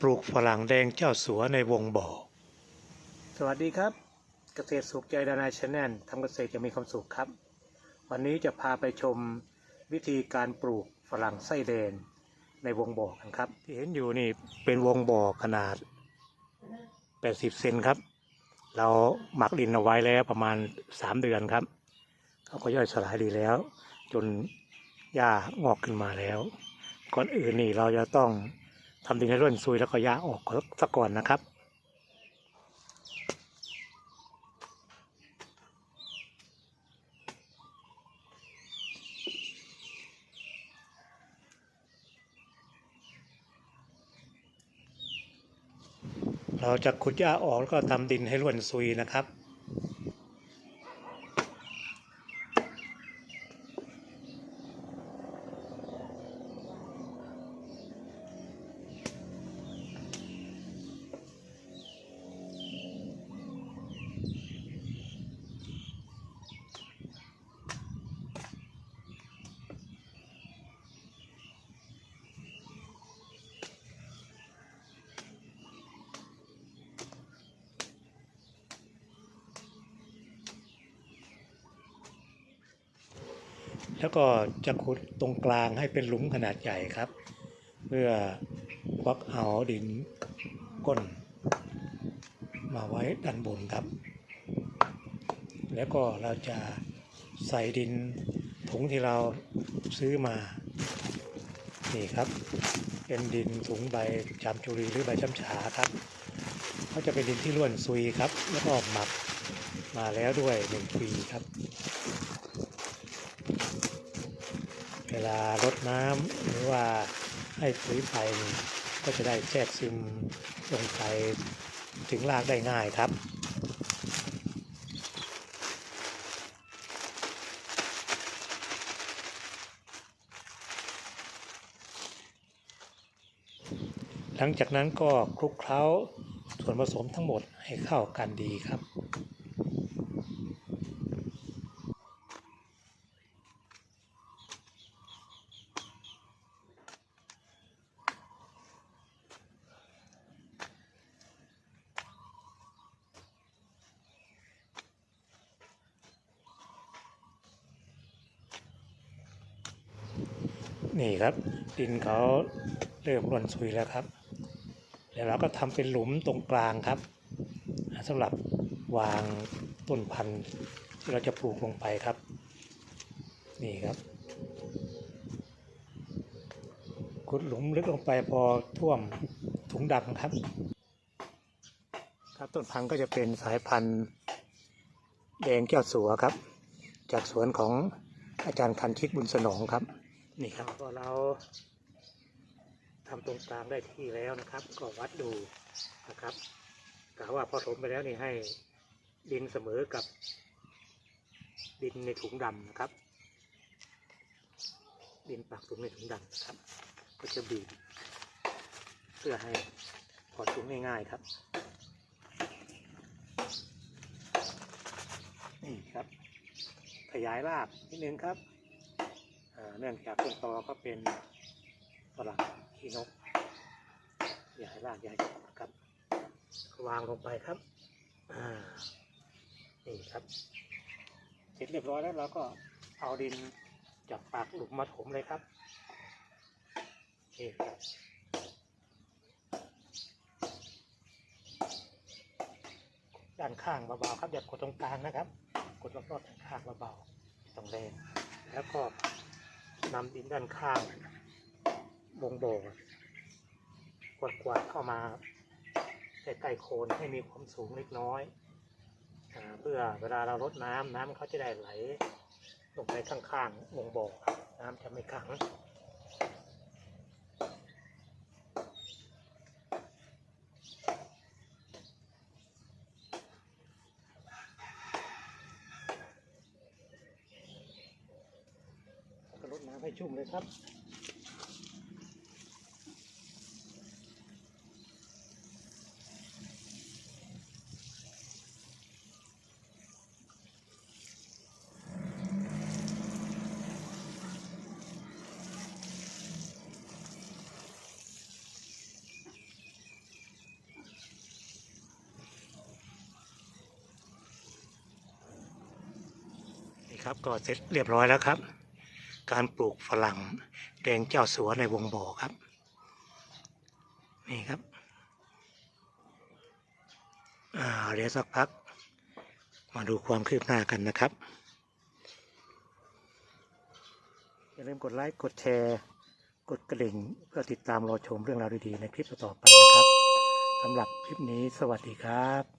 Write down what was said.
ปลูกฝรั่งแดงเจ้าสัวในวงบ่อ สวัสดีครับ เกษตรสุขใจดานายชแนลทำเกษตรจะมีความสุขครับ วันนี้จะพาไปชมวิธีการปลูกฝรั่งไส้แดงในวงบ่อกันครับ ที่เห็นอยู่นี่เป็นวงบ่อขนาด 80 เซนครับ เราหมักดินเอาไว้แล้วประมาณ 3 เดือนครับเขาก็ย่อยสลายดีแล้ว จนหญ้างอกขึ้นมาแล้ว ก่อนอื่นนี่เราจะต้อง ทำดินให้ร่วนซุยแล้วก็หญ้าออกซะก่อนนะครับเราจะขุดหญ้าออกแล้วก็ทำดินให้ร่วนซุยนะครับ แล้วก็จะขุดตรงกลางให้เป็นหลุมขนาดใหญ่ครับ เพื่อควักเอาดินก้น มาไว้ด้านบนครับ แล้วก็เราจะใส่ดินถุงที่เราซื้อมา นี่ครับ เป็นดินถุงใบจามจุรีหรือใบช้ำฉาครับเขาจะเป็นดินที่ร่วนซุยครับ แล้วก็หมักมาแล้วด้วยหนึ่งปีครับ วลารดน้ำหรือว่าให้ปุ๋ยไปก็จะได้แทรกซึมลงไปถึงรากได้ง่ายครับหลังจากนั้นก็คลุกเคล้าส่วนผสมทั้งหมดให้เข้ากันดีครับ นี่ครับ ดินเขาเริ่มร่วนซุยแล้วครับเดี๋ยวเราก็ทำเป็นหลุมตรงกลางครับสำหรับวางต้นพันธุ์ที่เราจะปลูกลงไปครับ นี่ครับขุดหลุมลึกลงไปพอท่วมถุงดำครับ ครับต้นพันธุ์ก็จะเป็นสายพันธุ์แดงแก้วสัวครับ จากสวนของอาจารย์คันชิตบุญสนองครับ นี่ครับพอเราทำตรงกลางได้ที่แล้วนะครับ ก็วัดดูนะครับกะว่าพอถมไปแล้วนี่ให้ดินเสมอกับดินในถุงดำนะครับ ดินปากถุงในถุงดำนะครับ ก็จะบีบเพื่อให้พอถุงง่ายๆครับนี่ครับ ขยายรากนิดนึงครับ เนื่องจากต้นตอก็เป็นฝรั่งขี้นกใหญ่รากใหญ่ครับ วางลงไปครับนี่ครับ เสร็จเรียบร้อยแล้วเราก็เอาดินจากปากหลุมมาถมเลยครับนี่ครับด้านข้างเบาๆครับอย่ากดตรงกลางนะครับ กดรอบๆด้านข้างเบาๆตรงแรงแล้วก็ นำดินด้านข้างวงโบกวาดกวาดๆเข้ามาใกล้ๆโคนให้มีความสูงเล็กน้อยอเพื่อเวลาเราลดน้ำน้ำเขาจะได้ไหลลงไปข้างๆวงบ่อน้ำจะไม่ขัง ให้ชุ่มเลยครับ ครับก็เสร็จเรียบร้อยแล้วครับ การปลูกฝรั่งแดงเจ้าสัวในวงบ่อครับ นี่ครับอาเดี๋ยวสักพัก มาดูความคืบหน้ากันนะครับ อย่าลืมกดไลค์ กดแชร์ กดกระดิ่ง เพื่อติดตามรอชมเรื่องราวดีๆ ในคลิปต่อๆไปนะครับสำหรับคลิปนี้สวัสดีครับ